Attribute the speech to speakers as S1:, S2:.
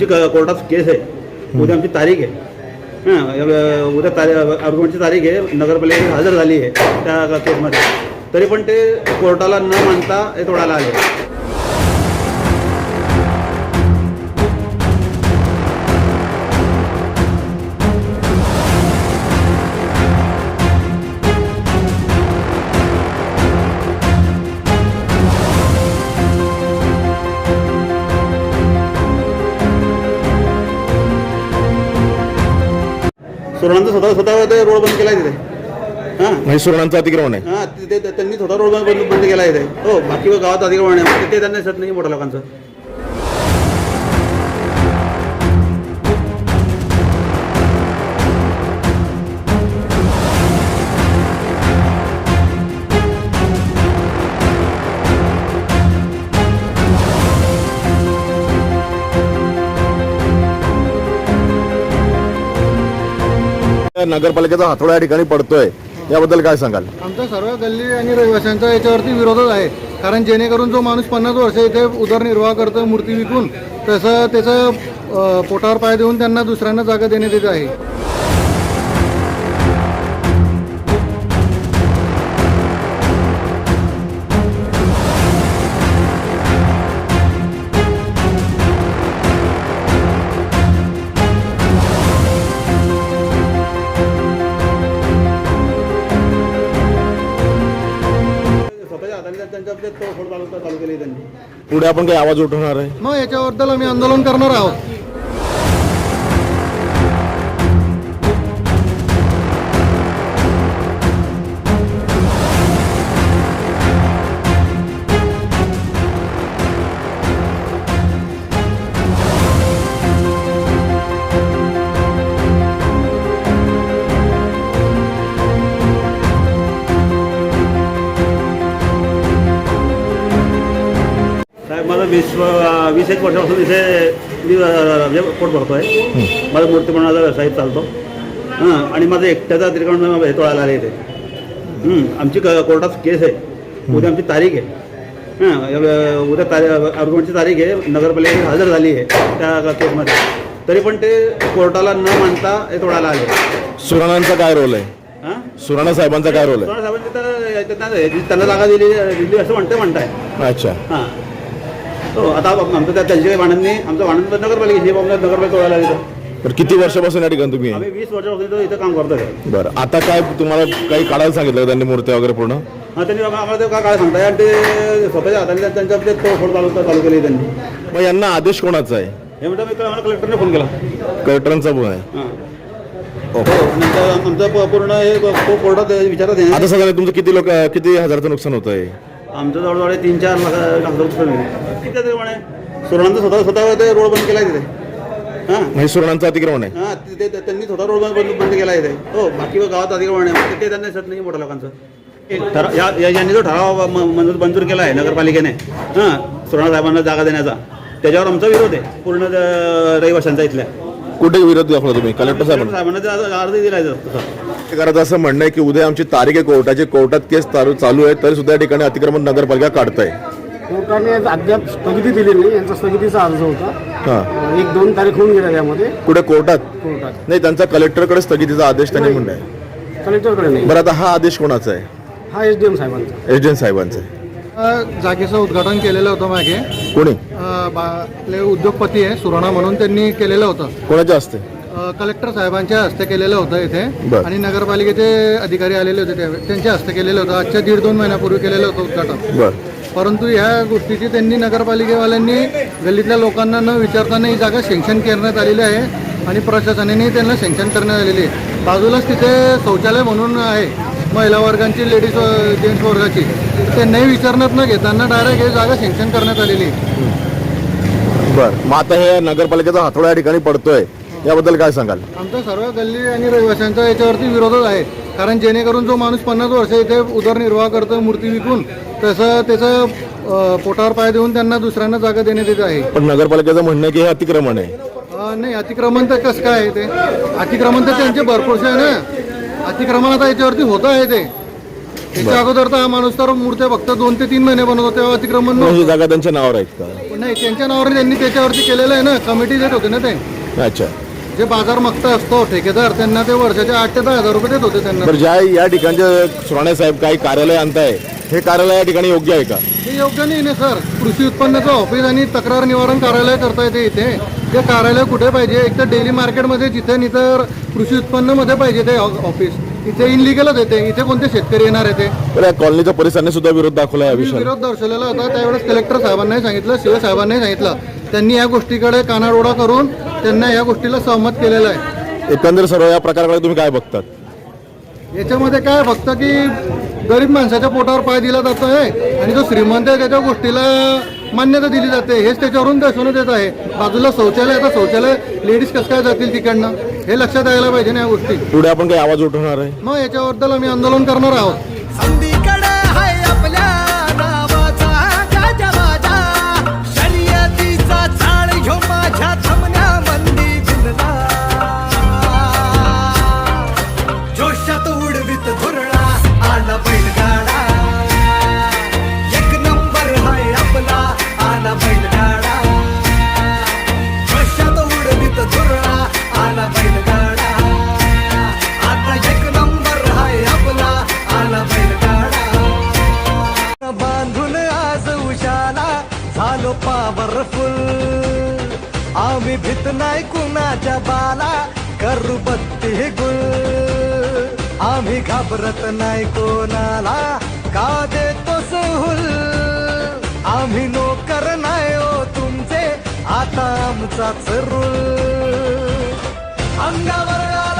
S1: आमची क- कोर्टात केस आहे. उद्या आमची तारीख आहे. हां उद्या तारीख आर्ग्युमेंटची तारीख आहे. नगरपालिकेची हजर झाली आहे त्या केसमध्ये तरी पण ते कोर्टाला न मानता हे तोडायला आले. सुरणांचं स्वतः स्वतः ते रोड बंद केला तिथे हां.
S2: म्हणजे सुरणांचं अतिक्रमण आहे.
S1: हां ते ते- त्यांनी स्वतः रोड बंद बंद केला इथे. हो बाकी गावात अतिक्रमण आहे. ते त्यांना दिसत नाही मोठ्या लोकांचं.
S2: नगरपालिकेचा हातोडा या ठिकाणी पडतोय. याबद्दल काय सांगाल?
S3: आमचा सर्व गल्ली आणि रहिवाशांचा याच्यावरती विरोधच आहे. कारण जेणेकरून जो माणूस पन्नास वर्ष इथे उदरनिर्वाह करतो मूर्ती विकून तसं त्याचं पोटावर पाय देऊन त्यांना दुसऱ्यांना जागा देण्यात येत आहे.
S1: तोडफोड चालू चालू केली त्यांनी
S2: पुढे आपण काही आवाज उठवणार आहे.
S3: मग याच्याबद्दल आम्ही आंदोलन करणार आहोत.
S1: माझं वीस वीस एक वर्षापासून इथे मी म्हणजे पोट भरतोय. माझा मूर्तीपणाचा व्यवसाय चालतो. हां आणि माझं एकट्याचा अतिक्रमण हे तोडायला आले इथे. आमची क- कोर्टात केस आहे. उद्या आमची तारीख आहे. हां उद्या तारीख आर्ग्युमेंटची तारीख आहे. नगरपालिकेची हजर झाली आहे त्या केसमध्ये. तरी पण ते कोर्टाला न मानता हे तोडायला आले.
S2: सुराणांचा काय रोल आहे?
S1: हां?
S2: सुराणा साहेबांचा काय रोल
S1: सोळा साहेबांनी तर त्यांना त्यांना जागा दिली दिली असं म्हणते म्हणताय.
S2: आहे अच्छा.
S1: हां. हो आता आमचं त्या त्यांची काही भांडण नाही आमचं भांडण तर नगरपालिकेची आम्हाला नगरपालिका तोडायला
S2: तर. किती वर्षापासून या ठिकाणी तुम्ही आहे?
S1: आम्ही वीस वर्षापासून इथं इथं काम करतोय.
S2: बरं आता काय तुम्हाला काही काढायला सांगितलं का त्यांनी मूर्त्या वगैरे पूर्ण?
S1: हां त्यांनी आम्हा- आम्हाला ते काय काय सांगताय आणि ते स्वतःच्या हाताने त्यांच्या ते तोडफोड चालू चालू केली त्यांनी.
S2: मग यांना आदेश कोणाचा आहे?
S1: हे म्हणतात मी आम्हाला कलेक्टरने फोन केला.
S2: कलेक्टरांचा पण आहे.
S1: हां.
S2: ओके
S1: हो नंतर आमचं प- पूर्ण हे कोर्टात विचारत आहे.
S2: आता सगळं तुमचं किती लोक किती हजाराचं नुकसान होत आहे
S1: आमचं जवळजवळ तीन चार लाख लाख रुपये. किती आहे ते म्हणे. सुरणांचं स्वतः स्वतः ते रोड बंद केला आहे तिथे. हां?
S2: म्हणजे सुरणांचं अतिक्रमण आहे.
S1: हां ते ते- त्यांनी स्वतः रोड बंद बंद केला आहे इथे हो बाकी गावात अतिक्रमण आहे. ते त्यांना दिसत नाही मोठ्या लोकांचं. ठराव या यांनी जो ठराव मंजूर मंजूर केला आहे नगरपालिकेने हां सुरणा साहेबांना जागा देण्याचा त्याच्यावर आमचा विरोध आहे. पूर्ण रहिवाशांचा इथल्या.
S2: कुठे विरोध दाखवला तुम्ही? कलेक्टर साहेबांना?
S1: अर्ज दिला
S2: करायचं असं म्हणणं आहे की उद्या आमची तारीख आहे कोर्टाची. कोर्टात केस चालू चालू आहे तरी सुद्धा या ठिकाणी अतिक्रमण नगरपालिका काढताय.
S4: कोर्टाने अद्याप स्थगिती दिली नाही. यांचा स्थगितीचा अर्ज होता.
S2: हां.
S4: एक दोन तारीख होऊन गेल्या त्यामध्ये.
S2: कुठे? कोर्टात?
S4: कोर्टात.
S2: नाही त्यांचा कलेक्टरकडे स्थगितीचा आदेश त्यांनी म्हणलाय
S4: कलेक्टरकडे नाही.
S2: बरं आता हा आदेश कोणाचा आहे?
S4: हा एस डी एम साहेबांचा.
S2: एस डी एन साहेबांचा आहे.
S3: जागेचं उद्घाटन केलेलं होतं मागे.
S2: कोणी?
S3: अं, उद्योगपती आहे सुराणा म्हणून त्यांनी केलेलं होतं.
S2: कोणाच्या हस्ते?
S3: अ, कलेक्टर साहेबांच्या हस्ते केलेलं होतं इथे.
S2: बरं.
S3: आणि नगरपालिकेचे अधिकारी आलेले होते त्यावेळी त्यांच्या हस्ते केलेलं होतं. आजच्या दीड दोन महिन्यापूर्वी केलेलं होतं उद्घाटन.
S2: बरं.
S3: परंतु ह्या गोष्टीची त्यांनी नगरपालिकेवाल्यांनी गल्लीतल्या लोकांना न विचारताना ही जागा सँक्शन करण्यात आलेली आहे आणि प्रशासनाने त्यांना सँक्शन करण्यात आलेली आहे. बाजूलाच तिथे शौचालय म्हणून आहे महिला वर्गांची लेडीज जेंट्स वर्गाची. त्यांनाही विचारण्यात न घेताना डायरेक्ट हे जागा सँक्शन करण्यात आलेली आहे.
S2: बरं. मग आता हे नगरपालिकेचा हातोडा या ठिकाणी पडतोय. याबद्दल काय सांगाल?
S3: आमचा सर्व गल्ली आणि रहिवाशांचा याच्यावरती विरोधच आहे. कारण जेणेकरून जो माणूस पन्नास वर्ष इथे उदरनिर्वाह करतो मूर्ती विकून तसं त्याचं पोटावर पाय देऊन त्यांना दुसऱ्यांना जागा देण्यात येत आहे.
S2: पण नगरपालिकेचं म्हणणं आहे की हे अतिक्रमण आहे.
S3: नाही अतिक्रमण तर कसं काय आहे ते? अतिक्रमण तर त्यांचे भरपूरसे आहे ना. अतिक्रमण आता याच्यावरती होत आहे ते. त्याच्या अगोदर तर हा माणूस तर मूर्त्या फक्त दोन ते तीन महिने बनवतो तेव्हा अतिक्रमण नव्हतं.
S2: ही जागा त्यांच्या नावावर आहेत का?
S3: नाही त्यांच्या नावावर त्यांनी त्याच्यावरती केलेलं आहे ना. कमिटी देत होते ना ते.
S2: अच्छा.
S3: जे बाजार मागता असतो ठेकेदार त्यांना ते वर्षाचे आठ ते दहा हजार रुपये देत होते त्यांना.
S2: ज्या या ठिकाणचे सुराणे साहेब काही कार्यालय आणताय हे कार्यालय या ठिकाणी योग्य आहे का?
S3: हे योग्य नाही ना सर. कृषी उत्पन्नाचं ऑफिस आणि तक्रार निवारण कार्यालय करता येते इथे. ते कार्यालय कुठे पाहिजे? एक तर डेली मार्केटमध्ये जिथे नाही तर कृषी उत्पन्नमध्ये पाहिजे ते ऑ- ऑफिस इथे इनलिगलच येते इथे कोणते शेतकरी येणार आहे ते?
S2: तर या कॉलनीच्या पोलिसांनी सुद्धा विरोध दाखवला या
S3: मी
S2: विषयाला
S3: विरोध दर्शवलेला होता. त्यावेळेस कलेक्टर साहेबांनाही सांगितलं शिवसाहेबांनाही सांगितलं. त्यांनी या गोष्टीकडे कानाडोळा करून त्यांना या गोष्टीला सहमत केलेलं आहे.
S2: एकंदर सर्व या प्रकाराकडे तुम्ही काय बघतात?
S3: याच्यामध्ये काय फक्त की गरीब माणसाच्या पोटावर पाय दिला जातो आहे आणि जो श्रीमंत आहे त्याच्या गोष्टीला मान्यता दिली जाते. हेच त्याच्यावरून दर्शवण्यात येत आहे. बाजूला शौचालय आता शौचालय लेडीज कसं काय जातील तिकडनं? हे लक्षात यायला पाहिजे ना या गोष्टी.
S2: पुढे आपण काही आवाज उठवणार आहे?
S3: मग याच्याबद्दल आम्ही आंदोलन करणार आहोत.
S5: आम्ही घाबरत नाही कोणाला. का देतो सहूल? आम्ही नोकर नाही ओ तुमचे. आता आमचाच रूल. अंगावर आला